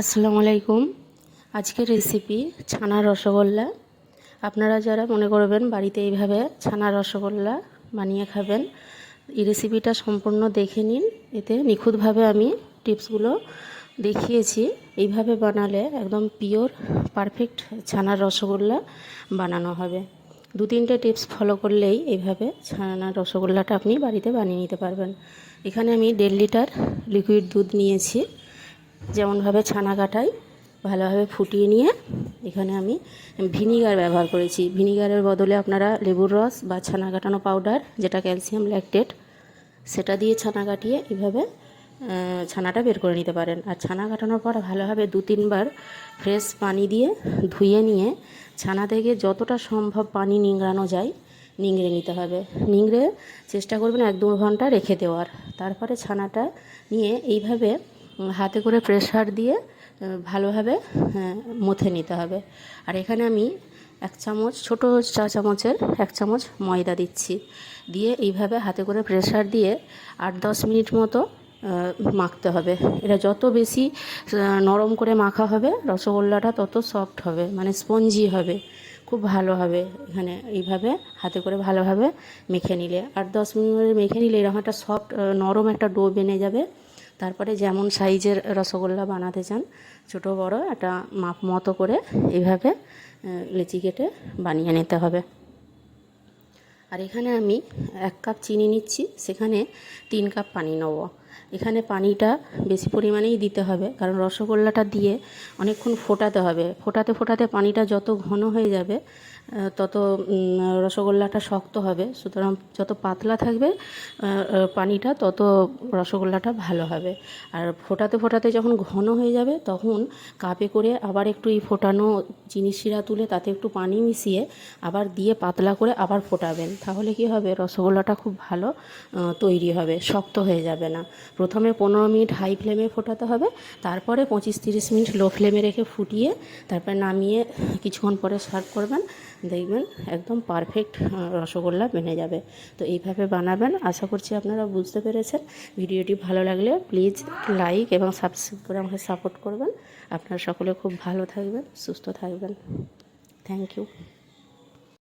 আসসালামু আলাইকুম। আজকের রেসিপি ছানার রসগোল্লা। আপনারা যারা মনে করবেন বাড়িতে এইভাবে ছানার রসগোল্লা বানিয়ে খাবেন, এই রেসিপিটা সম্পূর্ণ দেখে নিন। এতে নিখুঁতভাবে আমি টিপসগুলো দেখিয়েছি। এইভাবে বানালে একদম পিওর পারফেক্ট ছানার রসগোল্লা বানানো হবে। দু তিনটে টিপস ফলো করলেই এইভাবে ছানার রসগোল্লাটা আপনি বাড়িতে বানিয়ে নিতে পারবেন। এখানে আমি দেড় লিটার লিকুইড দুধ নিয়েছি। যেমনভাবে ছানা কাটাই, ভালোভাবে ফুটিয়ে নিয়ে এখানে আমি ভিনিগার ব্যবহার করেছি। ভিনিগারের বদলে আপনারা লেবুর রস বা ছানা কাটানো পাউডার যেটা ক্যালসিয়াম ল্যাকটেট, সেটা দিয়ে ছানা কাটিয়ে এভাবে ছানাটা বের করে নিতে পারেন। আর ছানা কাটানোর পর ভালোভাবে দু তিনবার ফ্রেশ পানি দিয়ে ধুয়ে নিয়ে ছানা থেকে যতটা সম্ভব পানি নিংড়ানো যায়, নিংড়ে নিতে হবে। নিংড়ে চেষ্টা করবেন এক দু ঘণ্টা রেখে দেওয়ার। তারপরে ছানাটা নিয়ে এইভাবে হাতে করে প্রেসার দিয়ে ভালোভাবে হ্যাঁ, মথে নিতে হবে। আর এখানে আমি এক চামচ ছোট চা চামচের এক চামচ ময়দা দিচ্ছি। দিয়ে এইভাবে হাতে করে প্রেসার দিয়ে আট দশ মিনিট মতো মাখতে হবে। এটা যত বেশি নরম করে মাখা হবে রসগোল্লাটা তত সফট হবে মানে স্পঞ্জি হবে। খুব ভালো হবে এখানে এইভাবে হাতে করে ভালোভাবে মেখে নিলে। আট দশ মিনিট মেখে নিলে এরকম একটা সফট নরম একটা ডো বেনে যাবে। তারপরে যেমন সাইজের রসগোল্লা বানাতে চান, ছোট, বড়, একটা মাপ মতো করে এভাবে লিচি কেটে বানিয়ে নিতে হবে। আর এখানে আমি এক কাপ চিনি নিচ্ছি, সেখানে তিন কাপ পানি নেব। এখানে পানিটা বেশি পরিমাণেই দিতে হবে। কারণ রসগোল্লাটা দিয়ে অনেকক্ষণ ফোটাতে হবে। ফোটাতে ফোটাতে পানিটা যত ঘন হয়ে যাবে তত রসগোল্লাটা শক্ত হবে। সুতরাং যত পাতলা থাকবে পানিটা তত রসগোল্লাটা ভালো হবে। আর ফোটাতে ফোটাতে যখন ঘন হয়ে যাবে, তখন কাপে করে আবার একটু এই ফোটানো চিনি শিরা তুলে তাতে একটু পানি মিশিয়ে আবার দিয়ে পাতলা করে আবার ফোটাবেন। তাহলে কি হবে? রসগোল্লাটা খুব ভালো তৈরি হবে, শক্ত হয়ে যাবে না। প্রথমে পনেরো মিনিট হাই ফ্লেমে ফোটাতে হবে, তারপরে পঁচিশ তিরিশ মিনিট লো ফ্লেমে রেখে ফুটিয়ে তারপরে নামিয়ে কিছুক্ষণ পরে সার্ভ করবেন, দেখবেন একদম পারফেক্ট রসগোল্লা বেনে যাবে। তো এইভাবে বানাবেন, আশা করছি আপনারা বুঝতে পেরেছেন। ভিডিওটি ভালো লাগলে প্লিজ লাইক এবং সাবস্ক্রাইব করে আমাকে সাপোর্ট করবেন। আপনারা সকলে খুব ভালো থাকবেন, সুস্থ থাকবেন। Thank you.